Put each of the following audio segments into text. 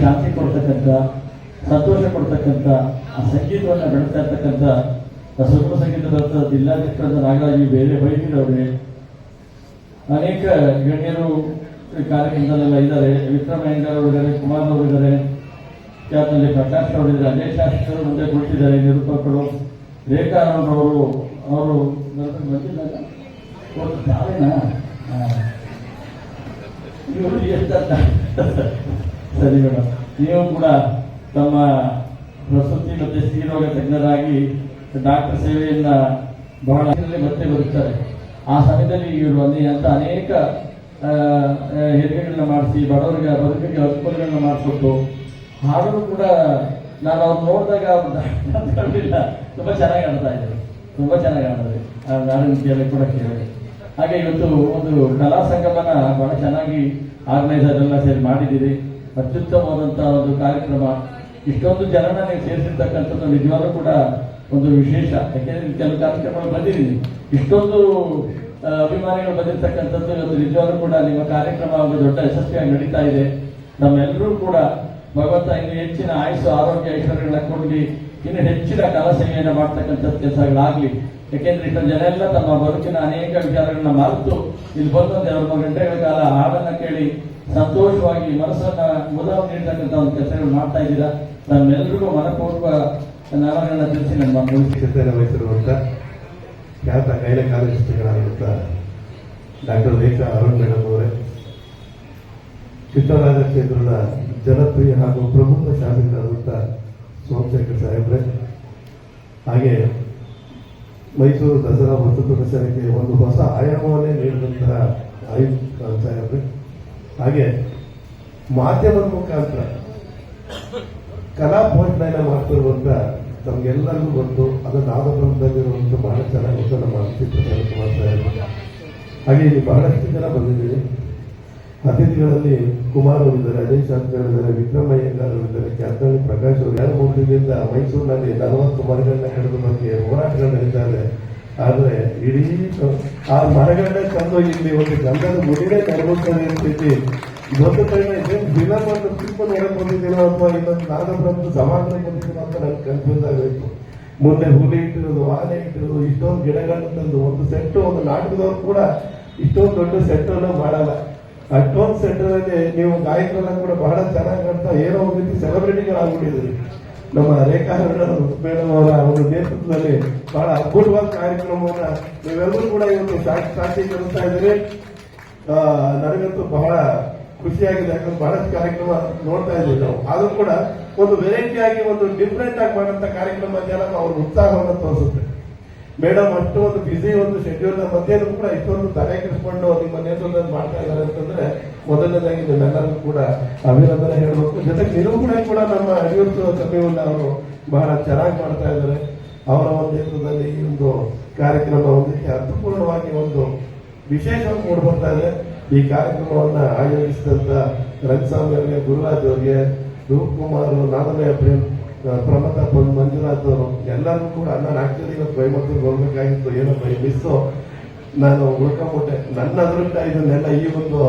ಶಾಂತಿ ಕೊಡ್ತಕ್ಕಂಥ, ಸಂತೋಷ ಕೊಡ್ತಕ್ಕಂಥ, ಆ ಸಂಗೀತವನ್ನು ಬೆಳೆಸ್ತಾ ಇರ್ತಕ್ಕಂಥ, ಆ ಸಂಗೀತ ಬರ್ತ ಜಿಲ್ಲಾಧ್ಯಕ್ಷರಾದ ನಾಗರಾಜಿ ಬೇರೆ ಬೈದಿರವ್ರಿಗೆ ಅನೇಕ ಗಣ್ಯರು ಕಾರ್ಯಕ್ರಮದಲ್ಲೆಲ್ಲ ಇದ್ದಾರೆ. ವಿಕ್ರಮ ಹೆಂಗಾರ್ ಇದ್ದಾರೆ, ಕುಮಾರ್ ಅವರಿದ್ದಾರೆ ಕ್ಯಾಪ್ನಲ್ಲಿ ಪ್ರಕಾಶ್ ಅವರಿದ್ದಾರೆ ಅನೇಕ ಶಾಸಕರು ಮುಂದೆ ಕೊಟ್ಟಿದ್ದಾರೆ ನಿರೂಪಕರು ರೇಖಾ ಅವರು ಅವರು ಹಾಂ ಇವರು ಎಷ್ಟಂತ? ಮೇಡಮ್ ನೀವು ಕೂಡ ತಮ್ಮ ಪ್ರಸೂತಿ ಮತ್ತು ಸ್ತ್ರೀರೋಗ ತಜ್ಞರಾಗಿ ಡಾಕ್ಟರ್ ಸೇವೆಯಿಂದ ಬಹಳ ಮತ್ತೆ ಬರುತ್ತಾರೆ. ಆ ಸಮಯದಲ್ಲಿ ಇವರು ಅಂತ ಅನೇಕ ಹೆರಿಗೆಗಳನ್ನ ಮಾಡಿಸಿ, ಬಡವರಿಗೆ ಬದುಕಿಗೆ ಅನುಕೂಲಗಳನ್ನ ಮಾಡಿಕೊಟ್ಟು ಹಾಡಲು ಕೂಡ ನಾನು ಅವ್ರು ನೋಡಿದಾಗ ತುಂಬಾ ಚೆನ್ನಾಗಿ ಆಡ್ತಾ ಇದ್ದಾರೆ. ತುಂಬಾ ಚೆನ್ನಾಗಿ ಆಡಿದ್ರು ಆ, ನಾಡಿನ ಕೂಡ ಕೇಳಿ ಹಾಗೆ ಇವತ್ತು ಒಂದು ಕಲಾ ಸಂಗಮನ ಬಹಳ ಚೆನ್ನಾಗಿ ಆರ್ಗನೈಸರ್ ಎಲ್ಲ ಸೇರಿ ಮಾಡಿದ್ದೀರಿ. ಅತ್ಯುತ್ತಮವಾದಂತಹ ಒಂದು ಕಾರ್ಯಕ್ರಮ. ಇಷ್ಟೊಂದು ಜನನ ನೀವು ಸೇರಿಸಿರ್ತಕ್ಕಂಥದ್ದು ನಿಜವಾಗ್ಲೂ ಕೂಡ ಒಂದು ವಿಶೇಷ. ಯಾಕೆಂದ್ರೆ ಕೆಲವು ಕಾರ್ಯಕ್ರಮಗಳು ಬಂದಿದ್ದೀವಿ ಇಷ್ಟೊಂದು ಅಭಿಮಾನಿಗಳು ಬಂದಿರತಕ್ಕಂಥದ್ದು ಇವತ್ತು ನಿಜವಾಗ್ಲೂ ಕೂಡ ನಿಮ್ಮ ಕಾರ್ಯಕ್ರಮ ಒಂದು ದೊಡ್ಡ ಯಶಸ್ವಿಯಾಗಿ ನಡೀತಾ ಇದೆ. ನಮ್ಮೆಲ್ಲರೂ ಕೂಡ ಭಗವಂತ ಇನ್ನು ಹೆಚ್ಚಿನ ಆಯುಸ್ಸು, ಆರೋಗ್ಯ, ಐಶ್ವರ್ಯಗಳನ್ನ ಕೊಡಲಿ. ಇನ್ನು ಹೆಚ್ಚಿನ ಕಲಾ ಸೇವೆಯನ್ನು ಮಾಡ್ತಕ್ಕಂಥ ಕೆಲಸಗಳಾಗ್ಲಿ. ಯಾಕೆಂದ್ರೆ ಇಷ್ಟ ಜನ ಎಲ್ಲ ತಮ್ಮ ಬದುಕಿನ ಅನೇಕ ವಿಚಾರಗಳನ್ನ ಮರೆತು ಇಲ್ಲಿ ಬಂದಂತೆ ಎರಡು ಗಂಟೆಗಳ ಕಾಲ ಹಾಡನ್ನ ಕೇಳಿ ಸಂತೋಷವಾಗಿ ಮನಸ್ಸನ್ನ ಮುದವನ್ನು ನೀಡ್ತಕ್ಕಂಥ ಒಂದು ಕೆಲಸಗಳು ಮಾಡ್ತಾ ಇದ್ದೀರಾ? ನಮ್ಮೆಲ್ಲರಿಗೂ ಮನಪೂರ್ವ ನಾಮಗಳನ್ನ ತಿಳಿಸಿ ನನ್ನ ಮಕ್ಕಳು ವಹಿಸಿರುವಂತ ಖ್ಯಾತ ಕೈಲ ಕಾಲೇಜಿಗಳಾಗಿರುತ್ತ ಡಾಕ್ಟರ್ ರೇಖಾ ಅರುಣ್ ಮೇಡಮ್ ಅವರೇ. ಚಿತ್ರರಾಜ ಕ್ಷೇತ್ರದ ಜನಪ್ರಿಯ ಹಾಗೂ ಪ್ರಮುಖ ಶಾಸಕರಾದಂಥ ಸೋಮಶೇಖರ್ ಸಾಹೇಬ್ರೆ. ಹಾಗೆ ಮೈಸೂರು ದಸರಾ ವಸ್ತು ಪ್ರದರ್ಶನಕ್ಕೆ ಒಂದು ಹೊಸ ಆಯಾಮವನ್ನೇ ನೀಡಿದಂತಹ ಆಯುಕ್ತ ಸಾಹೇಬ್ರೆ. ಹಾಗೆ ಮಾಧ್ಯಮದ ಮುಖಾಂತರ ಕಲಾ ಪೋಷಣ ಮಾಡ್ತಿರುವಂತ ನಮ್ಗೆಲ್ಲರಿಗೂ ಗೊತ್ತು ಅದು ನಾದಬ್ರಹ್ಮದಲ್ಲಿರುವಂತ ಬಹಳ ಚೆನ್ನಾಗಿ ಗೊತ್ತು ನಮ್ಮ ಕುಮಾರ್ ಸಾಹೇಬ್. ಹಾಗೆ ಇಲ್ಲಿ ಬಹಳಷ್ಟು ಜನ ಬಂದಿದ್ದೀವಿ ಅತಿಥಿಗಳಲ್ಲಿ ಕುಮಾರ್ ಅವರಿದ್ದಾರೆ, ಅಜಯ್ ಶಾಸ್ತ್ರಿ ಇದ್ದಾರೆ ವಿಕ್ರಮ್ ಕ್ಯಾಪ್ಟನ್ ಪ್ರಕಾಶ್ ಅವರು. ಯಾರು ಮೂರು ಮೈಸೂರಿನಲ್ಲಿ ನಲವತ್ತು ಮರಗಳನ್ನ ಕಡಿದು ಬಗ್ಗೆ ಹೋರಾಟಗಳು ನಡೀತಾ ಆದ್ರೆ ಇಡೀ ಆ ಮರಗಳನ್ನ ತಂದು ಇಲ್ಲಿ ಒಂದು ಗಂಧದ ಮುಡಿನೇ ನೆರವೇರ್ತದೆ ಅಂತೇಳಿ ಒಂದು ಕಡೆ ದಿನ ಒಂದು ಫಿಲ್ಮ್ ನೋಡಕ್ ಬಂದಿದ್ದೀನೋ ಅಥವಾ ಇನ್ನೊಂದು ನಾದಬ್ರಹ್ಮ ಸಮಾಧಾನ ಬಂದಿದ್ದೀನೋ ಅಂತ ನನಗೆ ಕನ್ಫ್ಯೂಸ್ ಆಗಬೇಕು ಮುಂದೆ ಹುಲಿ ಇಟ್ಟಿರೋದು, ಆನೆ ಇಟ್ಟಿರೋದು, ಇಷ್ಟೊಂದು ಗಿಡಗಳನ್ನು ತಂದು, ಒಂದು ಸೆಟ್ ಒಂದು ನಾಟಕದವ್ರು ಕೂಡ ಇಷ್ಟೊಂದು ದೊಡ್ಡ ಸೆಟ್ಟನ್ನು ಮಾಡಲ್ಲ. ಅಷ್ಟೊಂದು ಸೆಟ್ಟರಲ್ಲಿ ನೀವು ಗಾಯಕರೆಲ್ಲ ಕೂಡ ಬಹಳ ಚೆನ್ನಾಗಿ ಕಾಣ್ತಾ, ಏನೋ ಒಂದು ರೀತಿ ಸೆಲೆಬ್ರಿಟಿಗಳಾಗ್ಬಿಟ್ಟಿದ್ರಿ ನಮ್ಮ ರೇಖಾ ಮೇಡಮ್ ಅವರ ಒಂದು ನೇತೃತ್ವದಲ್ಲಿ ಬಹಳ ಅದ್ಭುತವಾದ ಕಾರ್ಯಕ್ರಮವನ್ನ ನೀವೆಲ್ಲರೂ ಕೂಡ ಇವತ್ತು ಸಾಕ್ಷಿ ಸಾಕ್ಷೀಕರಿಸ್ತಾ ಇದ್ದೀರಿ. ಆ, ನನಗಂತೂ ಬಹಳ ಖುಷಿಯಾಗಿದೆ ಯಾಕಂದ್ರೆ ಬಹಳಷ್ಟು ಕಾರ್ಯಕ್ರಮ ನೋಡ್ತಾ ಇದ್ದೀವಿ ನಾವು. ಆದ್ರೂ ಕೂಡ ಒಂದು ವೆರೈಟಿ ಆಗಿ ಒಂದು ಡಿಫ್ರೆಂಟ್ ಆಗಿ ಮಾಡಂತ ಕಾರ್ಯಕ್ರಮ ಅವ್ರ ಉತ್ಸಾಹವನ್ನು ತೋರಿಸುತ್ತೆ. ಮೇಡಮ್ ಅಷ್ಟು ಒಂದು ಬಿಸಿ ಒಂದು ಶೆಡ್ಯೂಲ್ ಮಧ್ಯೆನೂ ಕೂಡ ಇಷ್ಟೊಂದು ತಲೆ ಕೆಡಿಸ್ಕೊಂಡು ನಿಮ್ಮ ನೇತೃತ್ವದಲ್ಲಿ ಮಾಡ್ತಾ ಇದ್ದಾರೆ ಅಂತಂದ್ರೆ ಮೊದಲನೇದಾಗಿ ನಿಮ್ಮೆಲ್ಲರಿಗೂ ಕೂಡ ಅಭಿನಂದನೆ ಹೇಳಬೇಕು. ಜೊತೆಗೆ ನಿರೂಪಣೆ ಕೂಡ ನಮ್ಮ ಅಭಿವೃದ್ಧಿ ಸಭೆಯನ್ನು ಅವರು ಬಹಳ ಚೆನ್ನಾಗಿ ಮಾಡ್ತಾ ಇದ್ದಾರೆ. ಅವರ ಒಂದು ನೇತೃತ್ವದಲ್ಲಿ ಈ ಒಂದು ಕಾರ್ಯಕ್ರಮ ಒಂದು ಅರ್ಥಪೂರ್ಣವಾಗಿ ಒಂದು ವಿಶೇಷವಾಗಿ ಮೂಡಿ ಬರ್ತಾ ಇದೆ. ಈ ಕಾರ್ಯಕ್ರಮವನ್ನ ಆಯೋಜಿಸಿದಂತ ರಂಗಸ್ವಾಮಿ ಅವರಿಗೆ, ಗುರುರಾಜ್ ಅವರಿಗೆ ರೂಪ್ ಕುಮಾರ್ ನಾದಮಯ ಪ್ರೇಮ್ ಆ, ಪ್ರಮತಾಪ್ ಮಂಜುನಾಥ್ ಅವರು ಎಲ್ಲರೂ ಕೂಡ ನಾನು ಆಕ್ಚುಲಿ ಇವತ್ತು ಬೈಮತ್ತೂರ್ಗೆ ಹೋಗ್ಬೇಕಾಗಿತ್ತು ಏನೋ ಬೈ ಮಿಸ್ಸು ನಾನು ಉಳ್ಕೊಂಬಿಟ್ಟೆ. ನನ್ನ ಅದೃಷ್ಟ ಇದನ್ನೆಲ್ಲ ಈ ಒಂದು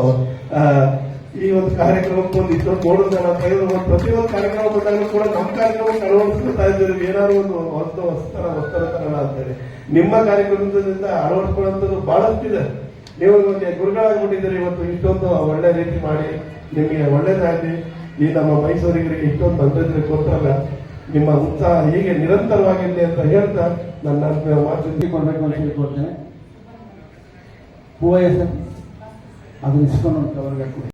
ಈ ಒಂದು ಕಾರ್ಯಕ್ರಮಕ್ಕೆ ಒಂದು ಇಷ್ಟೊಂದು ನಾವು ತೆಗೆದು ಪ್ರತಿಯೊಂದು ಕಾರ್ಯಕ್ರಮ ಬಂದಾಗಲೂ ಕೂಡ ನಮ್ಮ ಕಾರ್ಯಕ್ರಮ ಅಳವಡಿಸ್ಕೊಳ್ತಾ ಇದ್ದೀವಿ ಏನಾದ್ರು ಒಂದು ಹೊಸ ಹೊಸ್ತರ ಹೊಸ್ತರ ತರಲ್ಲ ಅಂತೇಳಿ. ನಿಮ್ಮ ಕಾರ್ಯಕ್ರಮದಿಂದ ಅಳವಡಿಸ್ಕೊಳ್ಳೋಂಥದ್ದು ಬಹಳಷ್ಟಿದೆ. ನೀವು ಇವತ್ತು ಗುರುಗಳಾಗ್ಬಿಟ್ಟಿದ್ದೀರಿ. ಇವತ್ತು ಇಷ್ಟೊಂದು ಒಳ್ಳೆ ರೀತಿ ಮಾಡಿ ನಿಮಗೆ ಒಳ್ಳೇದಾಗಲಿ. ಈ ನಮ್ಮ ಮೈಸೂರಿಗರಿಗೆ ಇಷ್ಟೊಂದು ಬಂದಿದ್ರೆ ಕೊಟ್ಟರಲ್ಲ ನಿಮ್ಮ ಉತ್ಸಾಹ ಹೀಗೆ ನಿರಂತರವಾಗಿದೆ ಅಂತ ಹೇಳ್ತಾ ನನ್ನ ಮಾತು. ಕೊಡಬೇಕು ಅಂತ ಹೇಳ್ಕೊಡ್ತೇನೆ ಹೂವ ಹೆಸರು ಅದನ್ನ ಇಸ್ಕೊಂಡು ಹಾಕ್ಬಿಡಿ